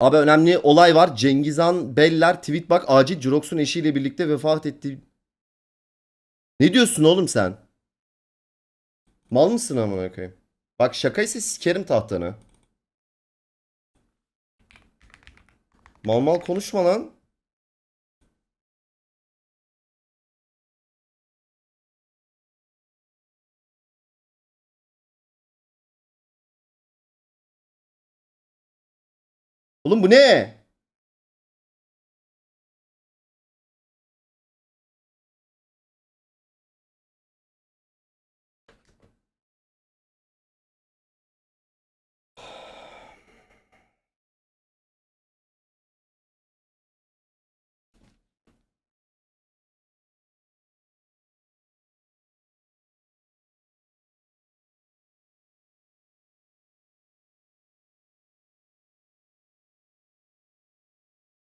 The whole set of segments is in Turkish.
Abi önemli olay var. Cengizhan Beller tweet bak acil Jurox'un eşiyle birlikte vefat etti. Ne diyorsun oğlum sen? Mal mısın amına koyayım? Bak şakaysa sikerim tahtanı. Mal mal konuşma lan. Oğlum bu ne?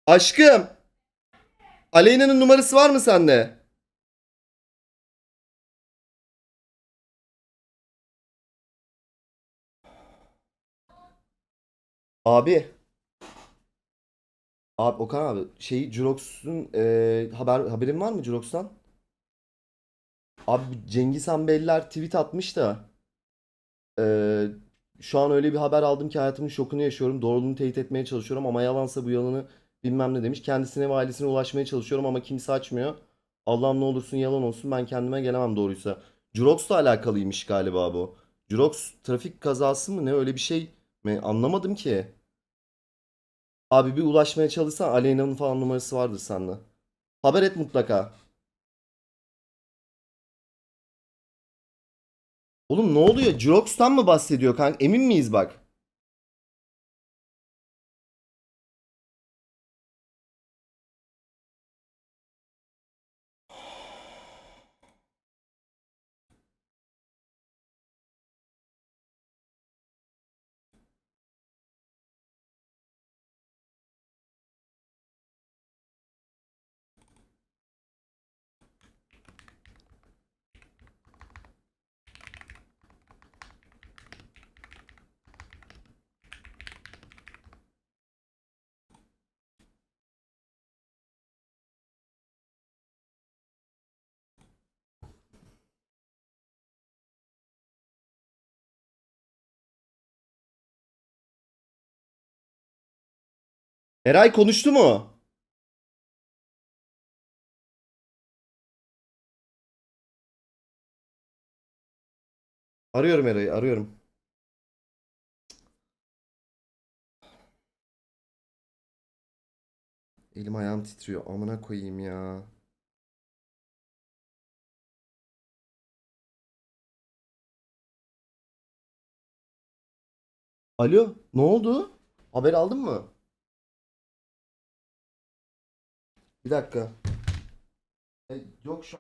Aşkım. Aleyna'nın numarası var mı sende? Abi. Abi Okan abi şey Jurox'un e, haber haberin var mı Jurox'tan? Abi Cengiz Han Beller tweet atmış da e, şu an öyle bir haber aldım ki hayatımın şokunu yaşıyorum. Doğruluğunu teyit etmeye çalışıyorum ama yalansa bu yalanı bilmem ne demiş. Kendisine ve ailesine ulaşmaya çalışıyorum ama kimse açmıyor. Allah'ım ne olursun yalan olsun ben kendime gelemem doğruysa. Jurox'la alakalıymış galiba bu. Jurox trafik kazası mı ne öyle bir şey mi? Anlamadım ki. Abi bir ulaşmaya çalışsan Aleyna'nın falan numarası vardır sende. Haber et mutlaka. Oğlum ne oluyor? Jurox'tan mı bahsediyor kanka? Emin miyiz bak? Eray konuştu mu? Arıyorum Eray'ı, arıyorum. Elim ayağım titriyor. Amına koyayım ya. Alo, ne oldu? Haber aldın mı? Bir dakika. E, yok şu